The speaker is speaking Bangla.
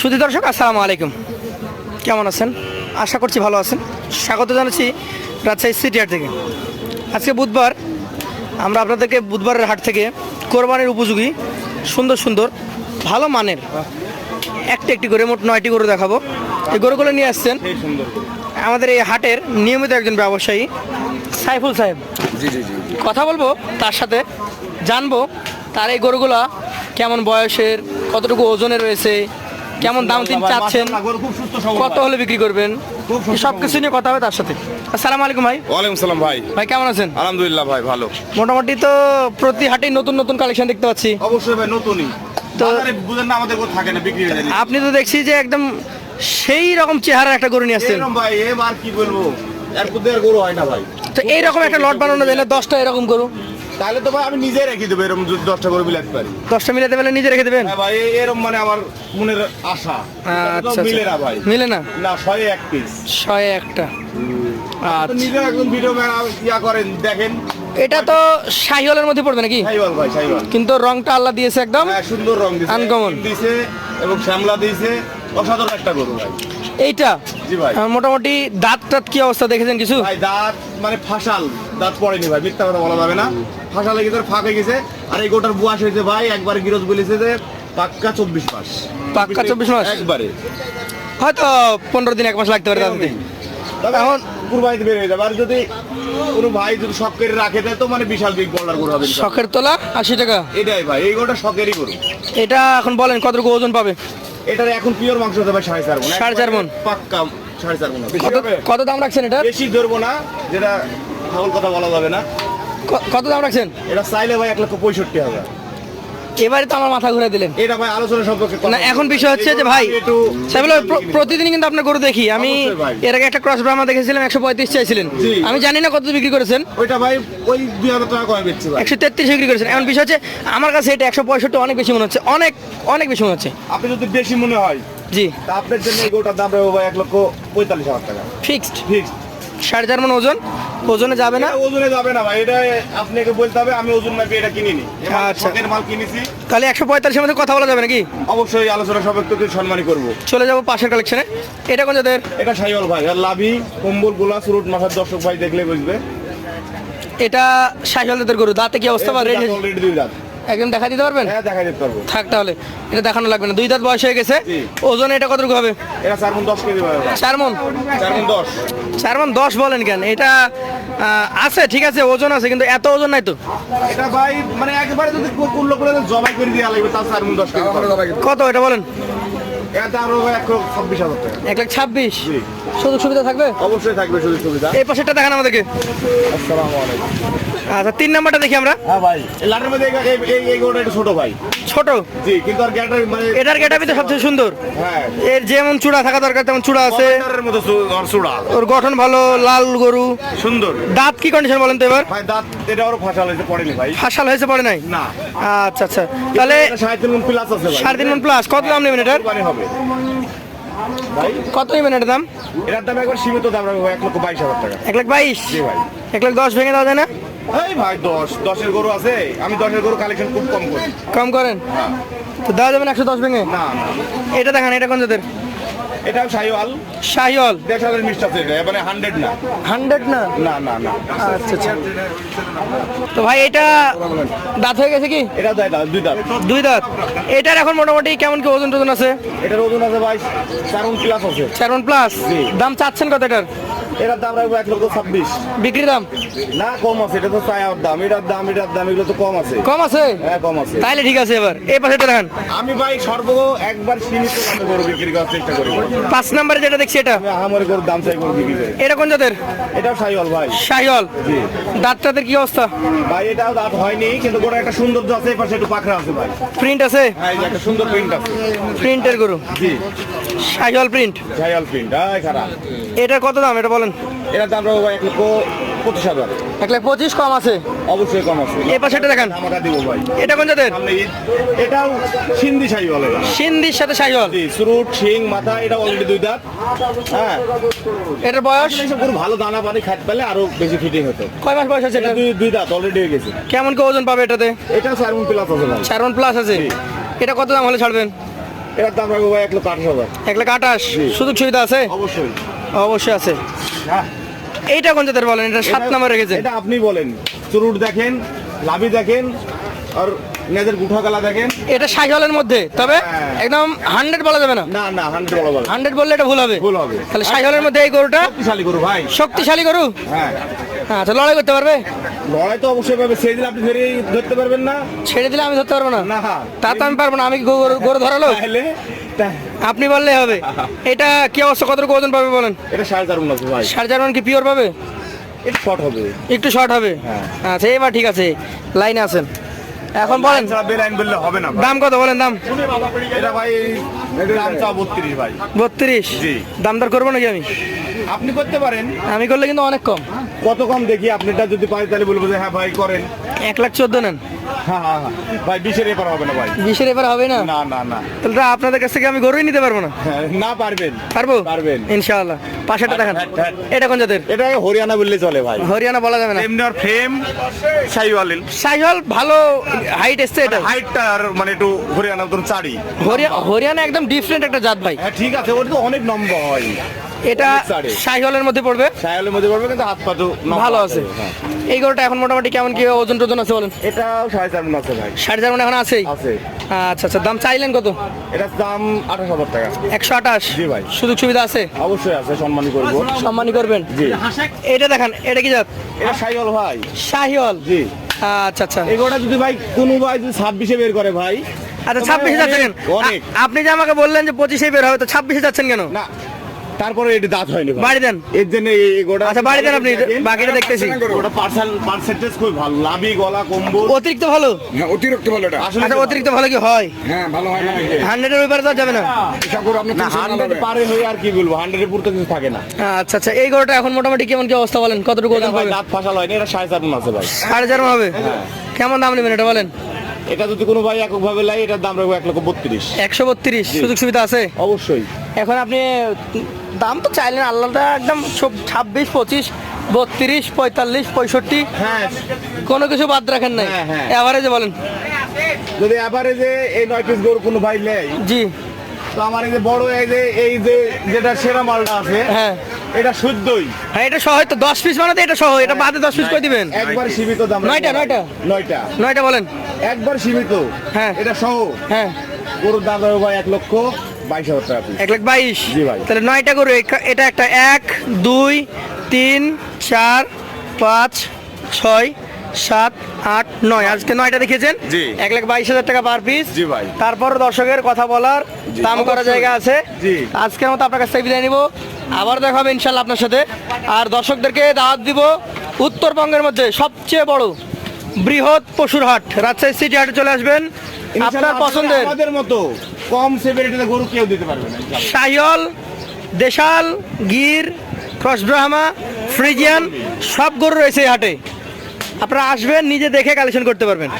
সুধী দর্শক আসসালামু আলাইকুম। কেমন আছেন? আশা করছি ভালো আছেন। স্বাগত জানাচ্ছি রাজশাহী সিটি হাট থেকে। আজকে বুধবার আমরা আপনাদেরকে বুধবারের হাট থেকে কোরবানির উপযোগী সুন্দর সুন্দর ভালো মানের একটি একটি করে মোট নয়টি গরু দেখাবো। এই গরুগুলো নিয়ে আসছেন আমাদের এই হাটের নিয়মিত একজন ব্যবসায়ী সাইফুল সাহেব। কথা বলব তার সাথে জানব তার এই গরুগুলা কেমন বয়সের কতটুকু ওজনে রয়েছে কেমন দাম তিনি চাচ্ছেন? খুব সুস্থ সবল কত হলে বিক্রি করবেন? সব কিছু নিয়ে কথা হবে তার সাথে। আসসালামু আলাইকুম ভাই। ওয়ালাইকুম সালাম ভাই। ভাই কেমন আছেন? আলহামদুলিল্লাহ ভাই ভালো। মোটামুটি তো প্রতি হাটেই নতুন নতুন কালেকশন দেখতে পাচ্ছি। অবশ্যই ভাই নতুনই। তো- বুঝেন না আমাদের কোথাও থাকে না বিক্রি হয়ে যায়। আপনি তো দেখছি যে একদম সেই রকম চেহারার একটা গরু নিয়ে আসছেন। এরকম ভাই এবার কি বলব? এর গরু হয় না ভাই। তো এইরকম একটা লট বানানো যায় না দশটা এরকম গরু। তাহলে তো ভাই আমি নিজে রেখে দেবো এরকম যদি দশটা করে বিলাতে পারি। দশটা মিলাতে পারলে নিজে রেখে দেবেন? হ্যাঁ ভাই এরকম মানে আমার মনের আশা। আচ্ছা মিলে না আচ্ছা। ভাই। মিলে না? না ছয় এক পিস ছয় একটা। আচ্ছা। নিজে একদম ভিডিও ইয়া করেন দেখেন। এটা তো শাহিওয়ালের মধ্যে পড়বে নাকি? ভাই কিন্তু রংটা আল্লাহ দিয়েছে একদম হ্যাঁ সুন্দর রং এবং শ্যামলা দিছে অসাধারণ একটা গরু ভাই। এইটা? মোটামুটি দাঁত টাত কি অবস্থা দেখেছেন কিছু? ভাই দাঁত মানে ফাঁসাল। দাঁত পড়েনি ভাই মিথ্যা কথা বলা যাবে না। ফাঁসাল লেগে তোর ফাঁকে গেছে। আর এই গোটার বুয়াশ হয়েছে ভাই একবারে গিরজ বলেছে যে পাক্কা চব্বিশ মাস। পাক্কা 24 মাস? একবারে। হয়তো পনেরো দিন এক মাস লাগতে পারে দাঁতে তবে এখন- এখন কুরবানিতে বের হয়ে যাবে। আর যদি কোনো ভাই যদি শখ করে রাখে দেয় তো মানে বিশাল বিগ বলার গরু হবে শখের তোলা আশি টাকা? এটাই ভাই এই গোটা শখেরই গরু। এটা এখন বলেন কতটুকু ওজন পাবে? এটার এখন পিওর মাংস হতে পারে সাড়ে চার মন সাড়ে চার মন পাক্কা সাড়ে চার মন কত দাম রাখছেন এটা বেশি ধরবো না যেটা ফাউল কথা বলা যাবে না। কত দাম রাখছেন? এটা চাইলে ভাই এক লক্ষ পঁয়ষট্টি হাজার। এবারে তো আমার মাথা ঘুরে দিলেন। এটা ভাই আলোচনা সম্পর্কে না এখন বিষয় হচ্ছে যে ভাই সাহেব প্রতিদিন কিন্তু আপনার গরু দেখি। আমি এর আগে একটা ক্রস ব্রাহ্মা দেখেছিলাম একশো পঁয়ত্রিশ চাইছিলেন। আমি জানি না কত বিক্রি করেছেন। ওইটা ভাই ওই দুই হাজার টাকা কমে বেচছে ভাই। একশো তেত্রিশ বিক্রি করেছেন। এখন বিষয় হচ্ছে আমার কাছে এটা একশো পঁয়ষট্টি অনেক বেশি মনে হচ্ছে। অনেক অনেক বেশি মনে হচ্ছে। আপনি যদি বেশি মনে হয় জি। তা আপনার জন্য এই গোটার দাম রাখব ভাই এক লক্ষ পঁয়তাল্লিশ হাজার টাকা। ফিক্সড ফিক্স সাড়ে চার মন ওজন? ওজনে যাবে না? ওজনে যাবে না ভাই এটা আপনাকে বলতে হবে আমি ওজন মাপি এটা কিনিনি। আচ্ছা। মাল কিনেছি। তাহলে একশো পঁয়তাল্লিশের মধ্যে কথা বলা যাবে নাকি? অবশ্যই আলোচনা সাপেক্ষে সম্মানই করব। চলে যাব পাশের কালেকশনে এটা কোন যাদের এটা সাইওয়াল ভাই আর লাভি কম্বল গোলা সুরুট মাথার দর্শক ভাই দেখলে বুঝবে। এটা শাহিওয়ালদের গরু দাঁতে কি অবস্থা বা রেডি? দুই দাঁত। একদম দেখা দিতে পারবেন? হ্যাঁ দেখা যেতে পারব। থাক তাহলে এটা দেখানো লাগবে না। দুই দাঁত বয়স হয়ে গেছে। ওজন এটা কতটুকু হবে? এটা চার মন দশ কেজি চার মন চার মন দশ। চার মন দশ বলেন কেন? এটা আছে ঠিক আছে ওজন আছে কিন্তু এত ওজন নাই তো। এটা ভাই মানে একবারে যদি কুল্লো করে জবাই করে দেওয়া লাগবে তার চার মন দশ। কত এটা বলেন? এক লাখ ছাব্বিশ সুযোগ সুবিধা থাকবে? অবশ্যই থাকবে সুযোগ সুবিধা। এই পাশেরটা দেখান আমাদেরকে। আসসালামু আলাইকুম। আচ্ছা তিন নাম্বারটা দেখি আমরা। হ্যাঁ ভাই লাটের মধ্যে এই- এই- এই একটু ছোট ভাই। ছোট? জি কিন্তু আর গ্যাটার মানে এটার গেটাবি তো সবচেয়ে সুন্দর। হ্যাঁ। এর যেমন চূড়া থাকা দরকার তেমন চূড়া আছে। কমেন্টারের মতো চূড়া। ওর গঠন ভালো লাল গরু। সুন্দর। দাঁত কি কন্ডিশন বলেন তো এবার? ভাই দাঁত এটা আরও ফাঁসা হয়েছে পড়েনি ভাই। ফাঁসাল হয়েছে পড়ে নাই? না। আচ্ছা আচ্ছা। তাহলে এটা সাড়ে তিন মন প্লাস আছে ভাই। সাড়ে তিন মন প্লাস কত দাম নেবেন এটার? হবে। ভাই? কত নেবেন এটার দাম? এটার দাম একবার সীমিত দাম রাখব এক লক্ষ বাইশ হাজার টাকা। এক লাখ বাইশ? ভাই। এক লাখ দশ ভেঙে দেওয়া যায় না? এই ভাই দশ। দশের গরু আছে। আমি দশের গরু কালেকশন খুব কম করি। কম করেন? তো দেওয়া যাবে না একশো দশ ভেঙে? না এটা দেখান এটা কোন জাতের? এটাও শাহিওয়াল। শাহিওয়াল। দেশালের মিষ্টি আছে এটা মানে হান্ড্রেড না। হান্ড্রেড না? না না না। আচ্ছা আচ্ছা। তো ভাই এটা দাঁত হয়ে গেছে কি? এটা দেয় দাঁত দুই দাঁত। দুই দাঁত। এটার এখন মোটামুটি কেমন কি ওজন টোজন আছে? এটার ওজন আছে ভাই চারণ প্লাস আছে। চার প্লাস দাম চাচ্ছেন কত এটার? এটার দাম রাখব এক লক্ষ ছাব্বিশ। বিক্রি দাম? না কম আছে এটা তো চায়ার দাম। এটার দাম এটার দাম এগুলো তো কম আছে। কম আছে? হ্যাঁ কম আছে। তাইলে ঠিক আছে এবার। এই পাশে এটা দেখান। আমি ভাই সর্ব একবার সীমিত দামে গরু বিক্রি করার চেষ্টা করি। পাঁচ নাম্বারে যেটা দেখছি এটা। আমি আহামরি গরুর দাম চাই গরু বিক্রি করি। এটা কোন জাতের? এটাও সাইওয়াল ভাই। শাহিওয়াল। জি। দাঁতটাতে কি অবস্থা? ভাই এটাও দাঁত হয়নি কিন্তু গোটা একটা সৌন্দর্য আছে এপাশে একটু পাখরা আছে ভাই। প্রিন্ট আছে? হ্যাঁ একটা সুন্দর প্রিন্ট আছে। প্রিন্টের গরু। জি। শাহিওয়াল প্রিন্ট সাইওয়াল প্রিন্ট হ্যাঁ খারাপ এটার কত দাম এটা বলেন? এটার দাম রাখব এক লক্ষ পঁচিশ হাজার। এক লাখ পঁচিশ কম আছে? অবশ্যই কম আছে। এই পাশে এটা দেখান। আমরা দিব ভাই। এটা কোন জাতের? এটাও সিন্ধি এটা সিন্ধির সাথে শাহিওয়াল জি সুরুট শিং মাথা এটা অলরেডি দুই দাঁত। হ্যাঁ। এটার বয়স? গরু ভালো দানা পানি খাইতে পেলে আরও বেশি ফিটিং হতো। কয় মাস বয়স আছে এটা এটা? দুই দুই দাঁত অলরেডি হয়ে গেছে। কেমন কি ওজন পাবে এটাতে? এটা চার মন প্লাস আছে চার মন প্লাস আছে? এটা কত দাম হলে ছাড়বেন? এটার দাম রাখব ভাই এক লক্ষ আঠাশ হাজার। এক লাখ আঠাশ? সুযোগ সুবিধা আছে? অবশ্যই। অবশ্যই আছে। এইটা কোন জাতের বলেন? এটা সাত নাম্বার রেখেছে। এটা আপনি বলেন। চুরুট দেখেন লাভি দেখেন আর নেজের গুঠা গালা দেখেন। এটা শাহিওয়ালের মধ্যে তবে হ্যাঁ। একদম হান্ড্রেড বলা যাবে না। না না হান্ড্রেড বলা যাবে হান্ড্রেড বললে এটা ভুল হবে। ভুল হবে। তাহলে শাহিওয়ালের মধ্যে এই গরুটা শক্তিশালী করু ভাই। শক্তিশালী গরু? হ্যাঁ। আচ্ছা লড়াই করতে পারবে? লড়াই তো অবশ্যই পাবে সেই দিন আপনি ধরে ধরতে পারবেন না। ছেড়ে দিলে আমি ধরতে পারব না? না। তা তো আমি পারব না আমি গরু ধরালো আপনি বললেই হবে। এটা কি অবস্থা? কতটুকু ওজন পাবে বলেন? এটা সাড়ে চার মন ভাই। সাড়ে চার মান কি পিওর পাবে? এটা শর্ট হবে। একটু শর্ট হবে? হ্যাঁ। আচ্ছা এবার ঠিক আছে লাইনে আছেন। এখন বলেন। বললে হবে না দাম কত বলেন দাম? এটা ভাই দাম চা বত্রিশ ভাই। বত্রিশ? জি। দাম দর করব নাকি আমি? আপনি করতে পারেন। আমি করলে কিন্তু অনেক কম। কত কম দেখি আপনারটা যদি পাই তাহলে বলব যে হ্যাঁ ভাই করেন। এক লাখ চোদ্দ নেন? হ্যাঁ হ্যাঁ হ্যাঁ। ভাই বিশের এপার হবে না ভাই। বিশের এবার হবে না? না না না। তাহলে তো আপনাদের কাছ থেকে আমি গরুই নিতে পারব না? হ্যাঁ, না পারবেন। পারব? পারবেন। ইনশাআল্লাহ। পাশেটা দেখান। হ্যাঁ। এটা কোন জাতের? এটা হরিয়ানা বললে চলে ভাই। হরিয়ানা বলা যাবে না। এমনি আর ফ্রেম সাইওয়ালিল সাইহল ভালো হাইট এসছে এটা। হাইটটা আর মানে একটু হরিয়ানা মতন চাড়ি। হরিয়ানা একদম ডিফারেন্ট একটা জাত ভাই। হ্যাঁ ঠিক আছে ওর তো অনেক নম্বর হয়। এটা সাইহলের মধ্যে পড়বে? সাইওয়ালের মধ্যে পড়বে কিন্তু হাত ভালো আছে। হ্যাঁ। এই গরুটা এখন মোটামুটি কেমন কি ওজন টোজন আছে বলেন? এটাও সাড়ে চার আছে ভাই। সাড়ে চার মানে এখন আছেই? আছে। আচ্ছা আচ্ছা দাম চাইলেন কত? এটার দাম আঠাশ হাজার টাকা। একশো আঠাশ? জি ভাই। সুযোগ সুবিধা আছে? অবশ্যই আছে সম্মানই করব। সম্মানই করবেন? জি। এটা দেখান এটা কি জাত? এটা সাইওয়াল ভাই। শাহিওয়াল? জি। আচ্ছা আচ্ছা। এগুলোটা যদি ভাই কোনো ভাই যদি ছাব্বিশে বের করে ভাই আচ্ছা ছাব্বিশে যাচ্ছেন আপনি যে আমাকে বললেন যে পঁচিশে বের হবে তো ছাব্বিশে যাচ্ছেন কেন? না তারপরে এটা দাঁত হয়নি বাড়ি দেন। এর জন্য এই- গোটা আচ্ছা বাড়ি দেন আপনি বাকিটা দেখতেছি। ওটা পার্সেল পার্সেন্টেজ খুব ভালো। লাভি গলা কম্বল। অতিরিক্ত ভালো? হ্যাঁ অতিরিক্ত ভালো এটা। আসলে আচ্ছা অতিরিক্ত ভালো কি হয়? হ্যাঁ ভালো হয় না। হান্ড্রেডের ব্যাপারে তো আর যাবে না। আশা করি আপনি না তিনশো হান্ড্রেড বানাবেন। পারে হয়ে আর কি বলব? হান্ড্রেডের পুরো তো কিছু থাকে না। আচ্ছা আচ্ছা এই গোটা এখন মোটামুটি কেমন কি অবস্থা বলেন? কতটুকু ওজন পাবে? দাঁত ফাঁসাল হয়নি এটা সাড়ে চার মণ আছে ভাই। সাড়ে চার মণ হবে? কেমন দাম নেবেন এটা বলেন? এটা যদি কোনো ভাই একক ভাবে লাই এটার দাম রাখব এক লক্ষ বত্রিশ। একশো বত্রিশ সুযোগ সুবিধা আছে? অবশ্যই। এখন আপনি দাম তো চাইলেন আল্লাহটা একদম ছাব্বিশ পঁচিশ বত্রিশ পঁয়তাল্লিশ পঁয়ষট্টি হ্যাঁ। কোনো কিছু বাদ রাখেন নাই। হ্যাঁ, হ্যাঁ। এভারেজে বলেন। যদি এভারেজে এই নয় পিস গরু কোনো ভাই নেয় জি। তো আমার এই যে বড় এই যে এই যে যেটা সেরা মালটা আছে হ্যাঁ। এটা শুদ্ধই। হ্যাঁ এটা সহ তো দশ পিস বানাতে এটা সহ এটা বাদে দশ পিস করে দিবেন? একবার সীমিত দাম নয়টা, নয়টা? নয়টা। নয়টা বলেন। একবার সীমিত। হ্যাঁ। এটা সহ। হ্যাঁ। গরুর দাম রাখব ভাই এক লক্ষ বাইশ হাজার টাকা এক লাখ বাইশ? জি ভাই। তাহলে নয়টা গরু এটা একটা এক দুই তিন চার পাঁচ ছয় সাত আট নয়। আজকে নয়টা দেখিয়েছেন? জি। এক লাখ বাইশ হাজার টাকা পার পিস জি ভাই। তারপর দর্শকের কথা বলার দাম করার জায়গা আছে। জি। আজকের মতো আপনার কাছ থেকে বিদায় নিব। আবার দেখা হবে ইনশাল্লাহ আপনার সাথে। আর দর্শকদেরকে দাওয়াত দিব উত্তরবঙ্গের মধ্যে সবচেয়ে বড় বৃহৎ পশুর হাট। রাজশাহী সিটি হাটে চলে আসবেন। আপনার পছন্দের আমাদের মতো কম সেভেরিটিতে গরু কেউ দিতে পারবে না ইনশাআল্লাহ। দেশাল গির ক্রস ব্রাহ্মা ফ্রিজিয়ান সব গরু রয়েছে এই হাটে। আপনারা আসবেন নিজে দেখে কালেকশন করতে পারবেন।